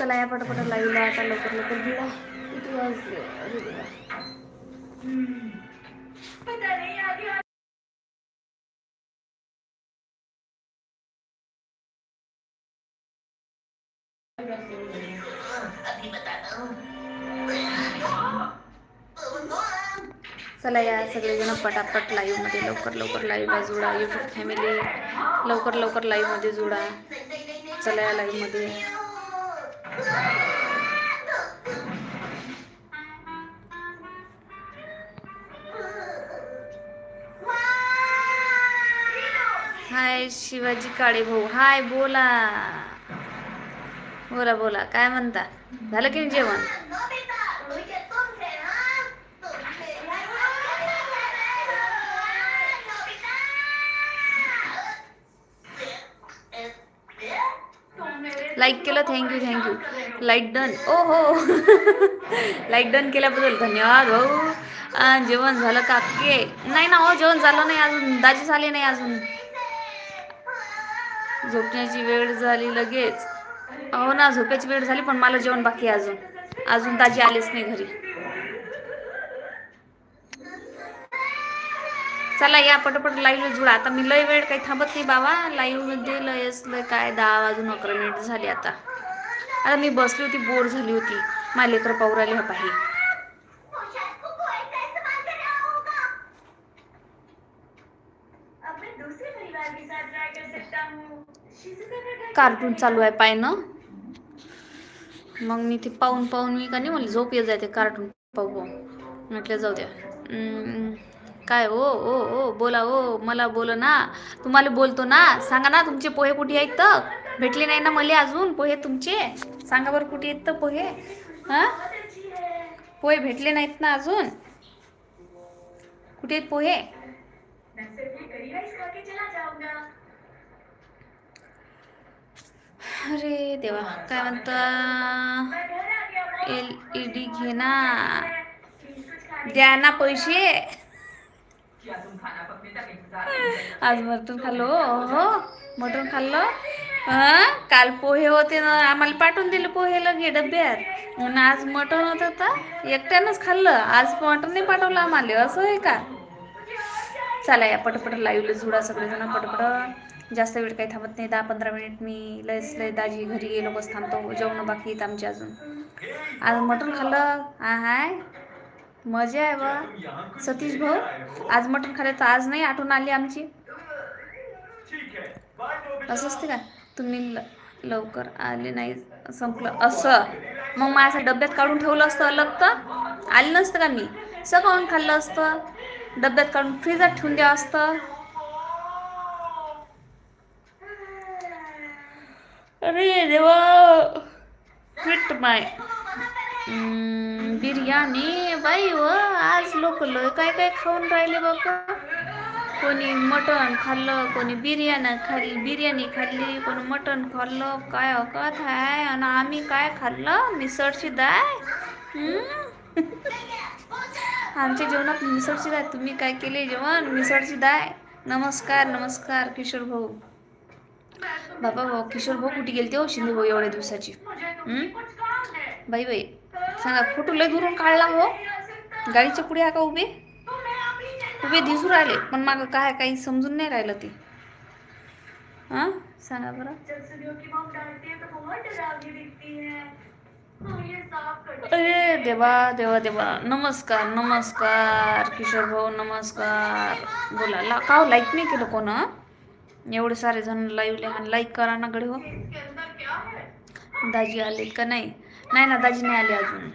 चला या पटापट लाईव्हला आता लवकर लवकर जुळा किती वाजले? अरे देवा. चला या सगळेजण पटापट लाईव्हमध्ये लवकर लवकर लाईव्हला जुळा युट्यूब फॅमिली लवकर लवकर लाईव्हमध्ये जुळा चला या लाईव्हमध्ये हाय शिवाजी काळे भाऊ. हाय बोला. बोला बोला. काय म्हणता? झालं की जेवण? लाईक केलं thank you thank you like done ओ हो लाईक डन केल्याबद्दल धन्यवाद हो. भाऊ जेवण झालं काके. नाही ना हो जेवण झालं नाही अजून. दाजी झाले नाही अजून. झोपण्याची वेळ झाली लगेच. हो ना झोपायची वेळ झाली पण मला जेवण बाकी अजून. अजून दाजी आलेच नाही घरी. चला या पटपट लाईव्ह जुळा. आता मी लय वेळ काही थांबत नाही बाबा. लाईव्हमध्ये लय काय दहा वाजून अकरा मिनिट झाली आता. आता मी बसली होती बोर झाली होती. माझ्या लेकर राहिले हा पाही. कार्टून चालू आहे पाय ना. मग मी ते पाहून पाहून मी का नाही मला झोप येत जाते कार्टून पाहू. पाहू म्हटलं जाऊ द्या. काय? ओ ओ ओ बोला ओ मला बोल ना. तुम्हाला बोलतो ना. सांगा ना तुमचे पोहे कुठे आहेत तर? भेटले नाही ना मला अजून पोहे तुमचे? सांगा बरं कुठे आहेत तर पोहे? हां? पोहे भेटले नाहीत ना अजून? कुठे आहेत पोहे? अरे देवा काय म्हणता? एल ई डी घे ना. द्या ना पैसे. आज मटण खाल्लो हो मटण खाल्लं? हा? काल पोहे होते ना आम्हाला पाठवून दिले पोहे लगे डब्यात. म्हणून आज मटण होतं तर एकट्यानंच खाल्लं. आज मटण नाही पाठवलं आम्हाला असं आहे का? चला या पटपट लाईव्हला जुडा सगळेजण पटपट. जास्त वेळ काही थांबत नाही दहा पंधरा मिनिट मी लयच लय दाजी घरी गेलो बस थांबतो जेवण बाकी आहेत आमचे अजून. आज मटण खाल्लं? हा हाय मजा आहे बा. सतीश भाऊ आज मटण खाले तर आज नाही आठवण आली आमची. असं असते का? तुम्ही ल लवकर आले नाही संपलं. असं. मग माझ्या डब्यात काढून ठेवलं असतं अलग तर. आले नसतं का मी? सगळं खाल्लं असतं. डब्यात काढून फ्रीजात ठेवून द्या असतं. अरे देवा. Fit my biryani? बाई व आज लोक लय काय काय खाऊन राहिले बाबा कोणी मटण खाल्लं कोणी बिर्याणी खाल्ली बिर्याणी खाल्ली कोणी मटण खाल्लं काय अकत आहे आणि आम्ही काय खाल्लं? मिसळची दाय आमच्या जेवणात मिसळची दाय तुम्ही काय केले जेवण? मिसळची दाय नमस्कार नमस्कार किशोर भाऊ. बाबा भाऊ किशोर भाऊ कुठे गेलते हो? शिंदे भाऊ एवढ्या दिवसाची. बाई बाई. सांगा फोटो लय दुरून काढला हो. गाडीच्या पुढे हा का उभे? उभे दिसू राहिले पण मागं काय काही समजून नाही राहिलं ते. हां? सांगा बरं. अरे देवा देवा देवा. नमस्कार नमस्कार किशोर भाऊ नमस्कार. बोला ला का हो, लाईक नाही केलं कोण एवढे सारे जण लाईव्ह लिहा लाईक करा ना गडे हो दाजी आले का नाही? नाही ना दाजी नाही आले अजून.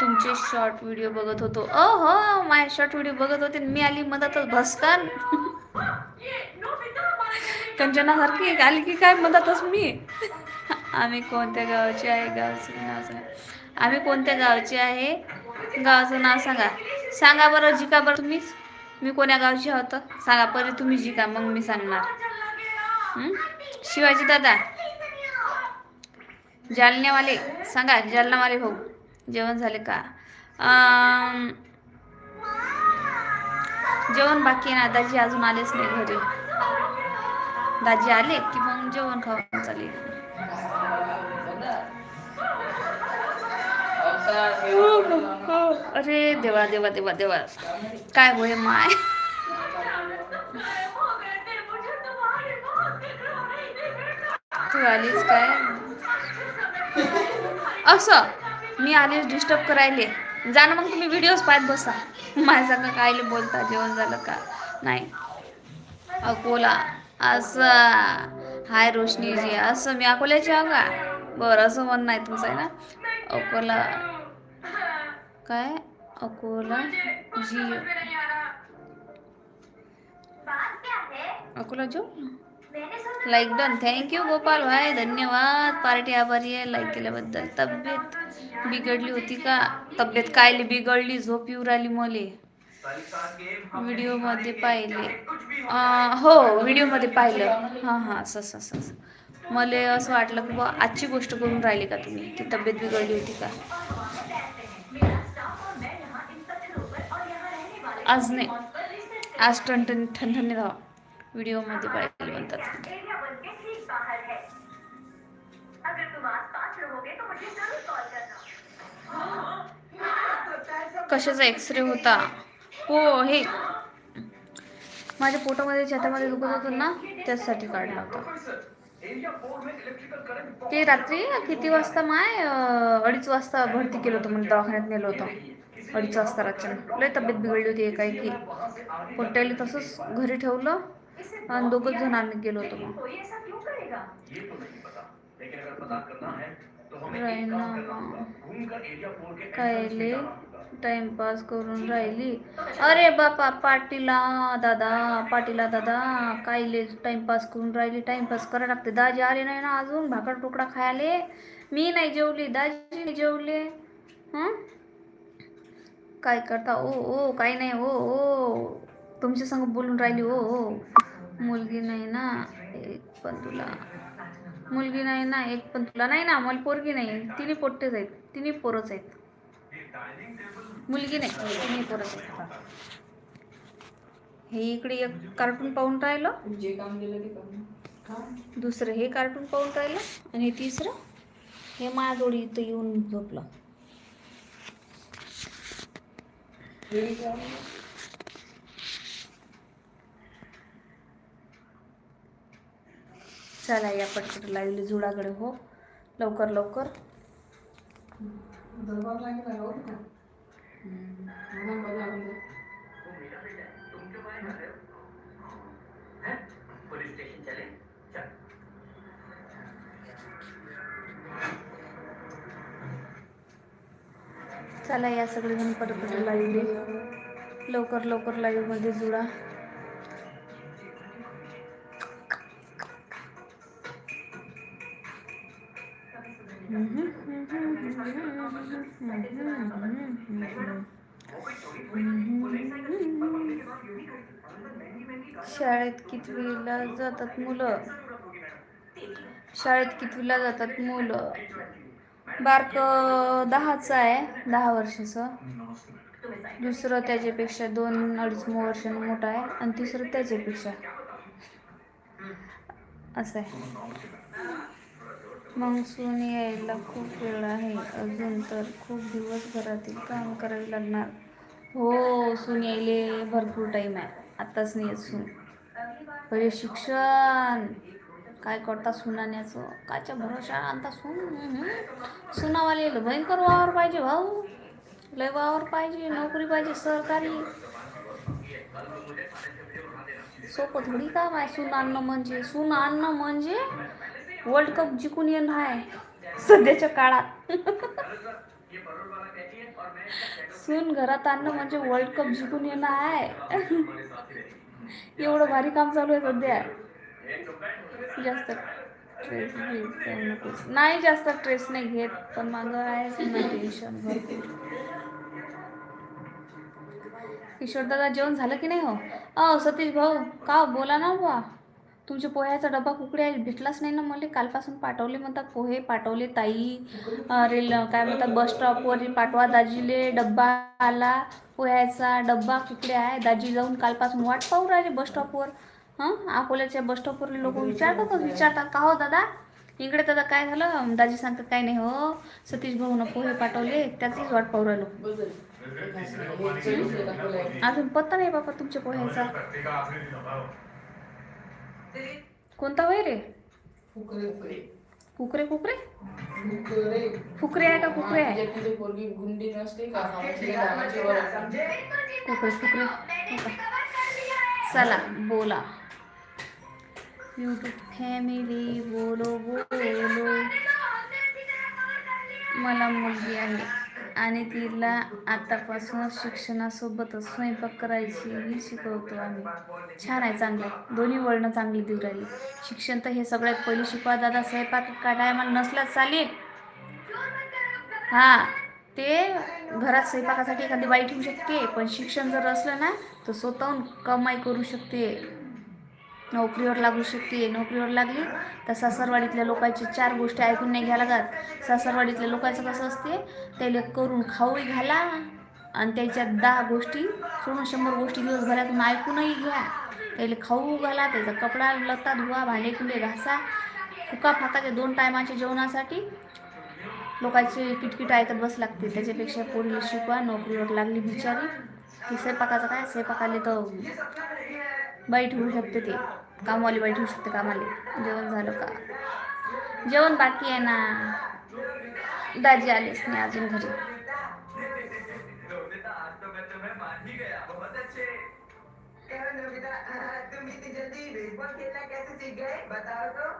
तुमचे शॉर्ट व्हिडिओ बघत होतो. अ हो माझे शॉर्ट व्हिडिओ बघत होते. मी आली मधातच भस्कन. कंचनासारखी आली की काय? मधातच मी. आम्ही कोणत्या गावाचे आहे? गावाचं नाव सांगा. आम्ही कोणत्या गावचे आहे? गावाचं नाव सांगा. सांगा बरं जिका बरं. तुम्हीच. मी कोण्या गावची आहोत सांगा पहिले तुम्ही जिका मग मी सांगणार. शिवाजी दादा. जालन्यावाले सांगा जालनावाले भाऊ जेवण झाले का? जेवण बाकी आहे ना दाजी अजून आलेच नाही घरी. दाजी आले की मग जेवण खाऊन चालेल. अरे देवा देवा देवा देवा. काय होय माय? तू आलीस काय? असं. मी आलेच डिस्टर्ब करायले. जाणं मग तुम्ही व्हिडिओज पाहत बसा. माझ्या का कायले बोलता? जेवण झालं का? नाही. अकोला असं. हाय रोशनीजी असं मी अकोल्याची आहो का? बरं असं म्हणणं आहे तुमचं आहे ना? अकोला. काय? अकोला जी. अकोला जो लाईक डन थँक्यू गोपाल भाई. धन्यवाद. पार्टी आभारी आहे. लाईक केल्याबद्दल. तब्येत बिघडली होती का? तब्येत कायली बिघडली? झोप येऊ राहिली मले. व्हिडिओमध्ये पाहिले. हो व्हिडिओमध्ये पाहिलं. हां हां असं असं असं असं. मला असं वाटलं की बा आजची गोष्ट करून राहिली का तुम्ही? की तब्येत बिघडली होती का? आज नाही. आज ठणठण ठणठणीत राहा व्हिडिओमध्ये पाहिजे म्हणतात. कशाचा एक्सरे होता? हो हे. माझ्या पोटामध्ये छातामध्ये दुखत होतं ना त्याचसाठी काढला होता. ते रात्री किती वाजता माय? अडीच वाजता भरती केलं होतं म्हणजे दवाखान्यात नेलं होतं. अडीच वाजता रातच्या लय तब्येत बिघडली होती एकाएकी. पोट्याला तसंच घरी ठेवलं. आणि दोघंच जण आम्ही गेलो होतो. कायले टाइमपास करून राहिली। अरे बापा पाटीला दादा पाटीला दादा कायले टाइमपास करून राहिली टाइमपास करा लागते. दाजी आले नाही ना अजून भाकर तुकडा खायले. मी नाही जेवली दाजी नाही जेवले. हं? काय करता? ओ ओ काही नाही ओ ओ. तुमच्या संग बोलून राहिली ओ ओ. मुलगी नाही ना एक पण तुला. मुलगी नाही ना एक पण तुला. नाही ना मला पोरगी नाही. तिन्ही पोट्टेच आहेत. तिन्ही पोरच आहेत. मुलगी नाही. तिन्ही पोरच आहेत. हे इकडे एक कार्टून पाहून राहिलं. जे काम ते काम दुसरं हे कार्टून पाहून राहिलं. आणि तिसरं हे माझ्याजवळ इथं येऊन झोपलं. चला या पटपट लागली जुळाकडे हो. लवकर लवकर. हो. चला या सगळेजण पटपट लाईव्हले लवकर लवकर लाईव्हमध्ये जुळा. शाळेत कितवीला जातात मुलं? शाळेत कितवीला जातात मुलं? बारक दहाचं आहे दहा वर्षाचं. दुसरं त्याच्यापेक्षा दोन अडीच वर्षानं मोठं आहे आणि तिसरं त्याच्यापेक्षा. असं आहे. मग सून यायला खूप वेळ आहे अजून तर खूप दिवस घरातील काम करावे लागणार. हो सून यायले भरपूर टाईम आहे. आत्ताच नाही सून. पहिले शिक्षण. काय करता सुनाण्याचं कायच्या भरोशा आणता सुन? सुनावाले भयंकर वावर पाहिजे भाऊ. लय वावर पाहिजे नोकरी पाहिजे सरकारी. सोपं थोडी काम आहे सून आणणं म्हणजे? सून आणणं म्हणजे वर्ल्ड कप जिंकून येणं आहे सध्याच्या काळात. सून घरात आणणं म्हणजे वर्ल्ड कप जिंकून येणं आहे. एवढं भारी काम चालू आहे सध्या. जास्त ट्रेस घेत नाही जास्त ट्रेस नाही घेत पण माझं आहे टेन्शन भरपूर. किशोरदादा जेवण झालं की नाही हो? अ सतीश भाऊ का हो? बोला ना बुवा. तुमच्या पोह्याचा डबा कुकडे आहे? भेटलाच नाही ना मला. कालपासून पाठवले म्हणतात पोहे पाठवले ताई. रेल काय म्हणतात बस स्टॉपवर पाठवा दाजीले. डब्बा आला पोह्याचा डब्बा कुकडे आहे? दाजी जाऊन कालपासून वाट पाहू राहिले बस स्टॉपवर हां? अकोल्याच्या बस स्टॉपवर लोक विचारतात हो, विचारतात. का हो दादा? इकडे दादा काय झालं? दाजी सांगतात काय नाही हो सतीश भाऊनं पोहे पाठवले. त्याचीच वाट पाहू राहिलो. अजून पत्ता नाही बाबा तुमच्या पोह्याचा. कोणता वय रे फुकरे फुकरे. कुकरे कुकरे फुकरे. फुकरे आहे का कुकरे आहे? गुंडी नसते का? वर. कुकरे कुकरे? चला बोला. यूट्यूब फॅमिली बोलो बोलो. मला मुलगी आहे. आणि तिला आतापासूनच शिक्षणासोबतच स्वयंपाक करायची शिकवतो आम्ही. छान आहे चांगलं. आहे दोन्ही वळणं चांगली देऊ राहिली. शिक्षण तर हे सगळ्यात पहिली शिकवा. दादा स्वयंपाक का मला नसलाच चालेल. हां ते घरात स्वयंपाकासाठी एखादी बाई ठेवू शकते पण शिक्षण जर असलं ना तर स्वतःहून कमाई करू शकते. नोकरीवर लागू शकते नोकरीवर लागली तर सासरवाडीतल्या लोकांची चार गोष्टी ऐकून नाही घ्या लागत. सासरवाडीतल्या लोकांचं कसं असते त्याला करून खाऊही घाला आणि त्याच्या दहा गोष्टी सोडून शंभर गोष्टी दिवसभरातून ऐकूनही घ्या. त्याला खाऊ घाला त्याचा कपडा लत्ता धुवा भांडे कुंडे घासा. फुका फाकाच्या दोन टायमाच्या जेवणासाठी लोकांची किटकिट ऐकत बस लागते. त्याच्यापेक्षा पोरीला शिकवा नोकरीवर लागली बिचारी. की स्वयंपाकाचं काय? स्वयंपाकाले तर बाई ठेवू शकते ते कामवाली बाई ठेवू शकते कामाले जेवण झालं का जेवण बाकी आहे ना दाजी आलेच नाही अजून घरी तुम इतनी जल्दी बेसबॉल खेलना कैसे सीख गए बताओ तो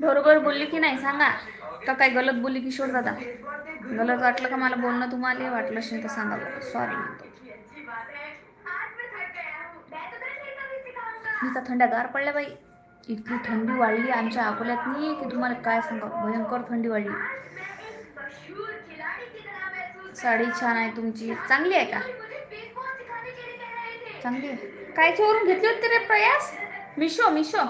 बरोबर बोलली की नाही सांगा. का काय गलत बोलली की शोध दादा? गलत वाटलं का मला बोलणं? तुम्हाला वाटलं असेल तर सांगा बरं. सॉरी म्हणतो. मी तर पडल्या बाई. इतकी थंडी वाढली आमच्या अकोल्यातनी की तुम्हाला काय सांगा भयंकर थंडी वाढली. साडी छान आहे तुमची. चांगली आहे का? चांगली आहे. कायच्यावरून घेतली होती रे प्रयास? मिशो मिशो.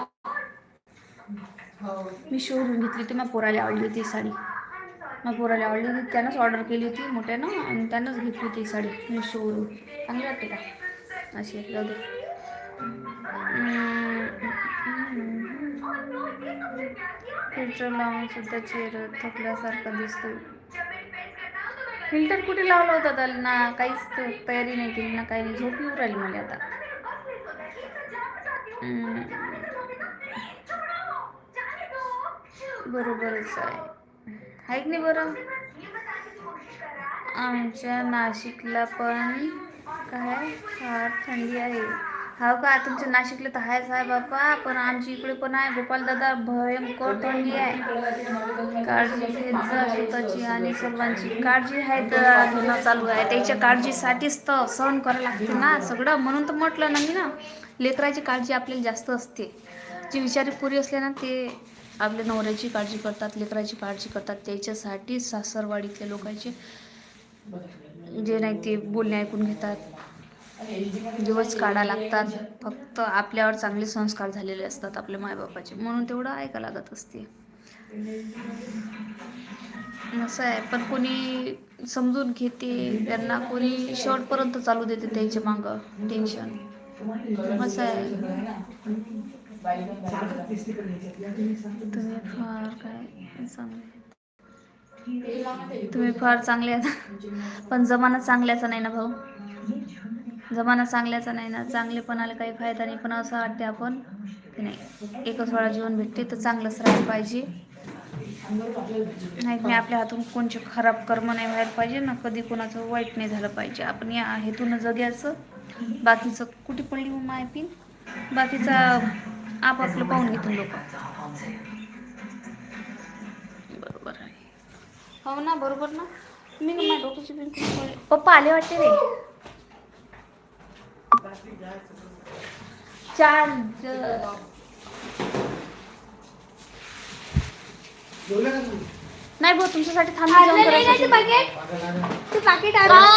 मिशोवरून घेतली होती मग पोराला आवडली होती साडी. मग पोराला आवडली होती त्यानंच ऑर्डर केली होती मोठ्यानं आणि त्यानंच घेतली होती साडी. मिशोवरून चांगली वाटते का? अशी जाऊ दे. फिल्टर लावून सुद्धा चेहरा थकल्यासारखा दिसतो फिल्टर कुठे लावलं होतं त्याला? ना काहीच तयारी नाही केली ना काही नाही. झोप येऊ राहिली मला आता. बरोबरच आहे. आहे की नाही बरं? आमच्या नाशिकला पण काय? फार थंडी आहे. हो का? तुमच्या नाशिकला तर आहेच आहे बापा पण आमच्या इकडे पण आहे. गोपाल दादा भयंकर थंडी आहे. काळजी घेत स्वतःची आणि सर्वांची. काळजी आहे तर घेणं चालू आहे. त्याच्या काळजीसाठीच तर सहन करावं लागते ना. सगळं म्हणून तर म्हटलं ना मी ना. लेकराची काळजी आपल्याला जास्त असते. जी विचारी पुरी असले ना ते आपल्या नवऱ्याची काळजी करतात लेकराची काळजी करतात. त्याच्यासाठी सासरवाडीतल्या लोकांचे जे नाही ते बोलणे ऐकून घेतात. दिवस काढा लागतात. फक्त आपल्यावर चांगले संस्कार झालेले असतात आपल्या मायबापाचे. म्हणून तेवढं ऐका लागत असते. असं आहे. पण कोणी समजून घेते. त्यांना कोणी शेवटपर्यंत चालू देते त्यांच्या मागं. टेन्शन असं आहे. तुम्ही फार काय चांगले तुम्ही फार चांगले आहात. पण जमाना चांगल्याचा नाही ना भाऊ? जमाना चांगल्याचा नाही ना चांगलेपणाला काही फायदा नाही पण असं वाटते आपण की नाही एकच वेळा जीवन भेटते तर चांगलंच राहायला पाहिजे. नाही मी आपल्या हातून कोणचे खराब कर्म नाही व्हायला पाहिजे ना कधी कोणाचं वाईट नाही झालं पाहिजे. आपण या हेतून जग्याचं बाकीचं कुठे पडली मग माय पिन. बाकीचा आपापलं पाहून घेतो लोक. बरोबर आहे. हो ना बरोबर ना. मी ना माझ्या डोक्याची पडली पप्पा आले वाटते रे. चार्ज नाही भाऊ तुमच्यासाठी का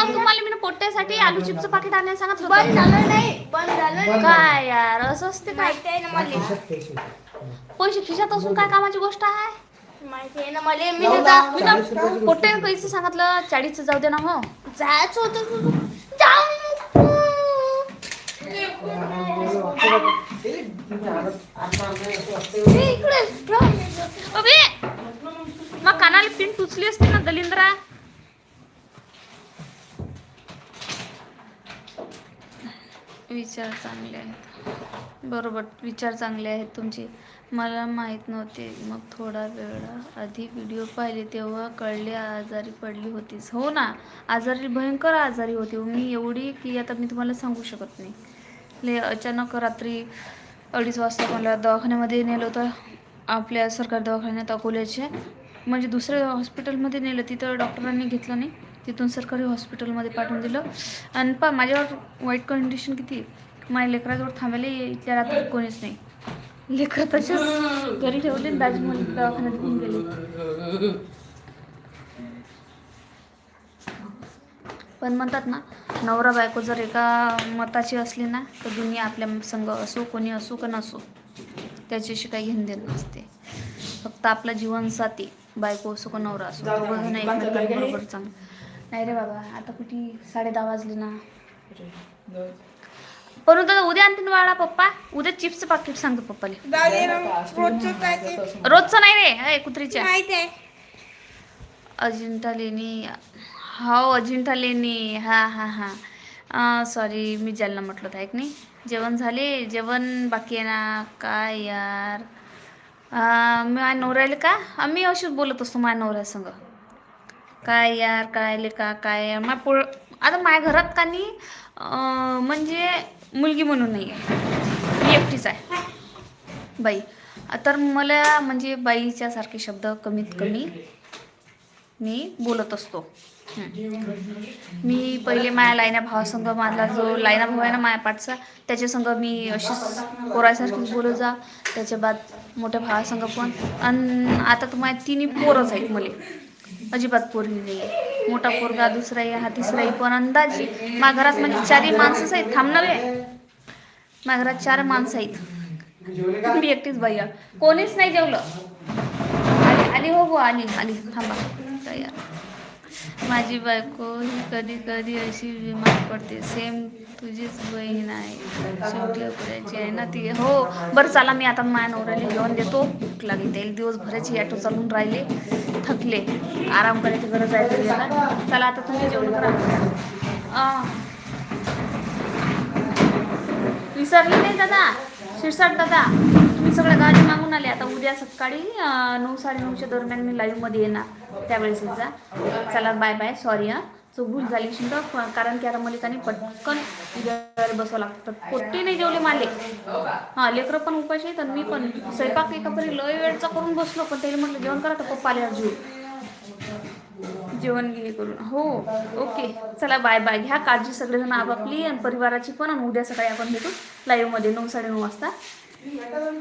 तुम्हाला मी पोट्यासाठी आलू चिप्सचं पाकिट आणायला सांगितलं बंद. झालं नाही. बंद झालं काय यार असं असते काय? माहिती आहे ना मला. पैसे खिशात असून काय कामाची गोष्ट आहे? माहिती आहे ना मला. मी पोट्टे पैसे सांगितलं चाळीसचं जाऊ दे ना हो. जायचं होतं मग कानाला पिन टुचली असते ना दलिंद्रा? विचार चांगले आहेत. बरोबर विचार चांगले आहेत तुमचे. मला माहीत नव्हते. मग थोडा वेळा आधी व्हिडिओ पाहिले तेव्हा कळले आजारी पडली होतीस. हो ना आजारी भयंकर आजारी होती. मी एवढी की आता मी तुम्हाला सांगू शकत नाही. ले अचानक रात्री अडीच वाजता मला दवाखान्यामध्ये नेलं होतं. आपल्या सरकारी दवाखान्यात अकोल्याचे. म्हणजे दुसऱ्या हॉस्पिटलमध्ये नेलं. तिथं डॉक्टरांनी घेतलं नाही. तिथून सरकारी हॉस्पिटलमध्ये पाठवून दिलं. आणि पा माझ्यावर वाईट कंडिशन किती आहे. माझ्या लेकराजवळ थांबायला इथल्या रात्री कोणीच नाही. लेकर तसेच घरी ठेवले दाजी दवाखान्यात घेऊन गेले. पण म्हणतात ना नवरा बायको जर एका मताची असली ना तर दुनिया आपल्या संग असो कोणी असो का नसो त्याच्याशी काही घेणं देणं नसते. फक्त आपला जीवनसाथी बायको असो का नवरा असो दोघं जण एकमेकांबरोबर चांगलं. नाही रे बाबा आता कुठे साडे दहा वाजले ना. दादा उद्या आणतील वाळा पप्पा. उद्या चिप्सचं पाकिट सांगतो पप्पाला. रोजचं नाही रे कुत्रीच्या अजिंठा लेणी. हो अजिंठा लेणी. हां हां हां. सॉरी मी ज्यांना म्हटलं होतं ऐक नाही जेवण झाले? जेवण बाकी आहे ना? काय यार? मी माझ्या नवऱ्याला का? आम्ही अशीच बोलत असतो माझ्या नवऱ्यासंग काय यार कायले का? काय यार? मा पोळ आता माझ्या घरात का नाही म्हणजे मुलगी म्हणून नाही आहे मी एकटीच आहे. बाई. तर मला म्हणजे बाईच्यासारखे शब्द कमीत कमी मी बोलत असतो. मी पहिले माया लायना भावासंग माझा जो लायना भाऊ आहे ना माया पाठचा त्याच्यासंग मी अशीच पोरासारखीच बोलत जा त्याच्या बाद मोठ्या भावासंग पण. आणि आता तर माझ्या तिन्ही पोरच आहेत मले. अजिबात पोरगी नाही आहे मोठा पोरगा दुसराही आहे हा तिसराही पण अंदाजी माझ्या घरात म्हणजे चारही माणसंच आहेत थांबणार माझ्या घरात चार माणसं आहेत. मी एकटीच बाई कोणीच नाही जेवलं. आली आली हो हो आली आली. थांबा. तयार. माझी बायको ही कधी कधी अशी बिमार पडते. सेम तुझीच बहीण आहे. शेवटी अपुऱ्याची आहे ना ती. हो बरं चला मी आता माया नवऱ्याला जेवण देतो. भूक लागली त्याला दिवसभराची ॲटो चालून राहिले. थकले. आराम करायची गरज आहे तरी चला आता तुम्ही जेवण करा. विसरली विसरले नाही दादा शिरसाट दादा? तुम्ही सगळ्या गाडी मागून आले. आता उद्या सकाळी नऊ साडेनऊच्या दरम्यान मी लाईव्हमध्ये येणार. त्यावेळेस जा चला बाय बाय सॉरी हां. चूक भूल झाली शिंदक कारण की आता मलिकाने पटकन बसावं लागतं. पोट्टी नाही जेवले माले. हां लेकरं पण उपाशी आहेत आणि मी पण. स्वयंपाक एकापरी लय वेळचा करून बसलो पण त्याला म्हटलं जेवण करा तर पप्पा आल्यावर जीव जेवण घे करून. हो ओके. चला बाय बाय घ्या काळजी सगळेजण आपापली आणि परिवाराची पण. आणि उद्या सकाळी आपण भेटू लाईव्हमध्ये नऊ साडेनऊ वाजता. ¿Qué me ha dado?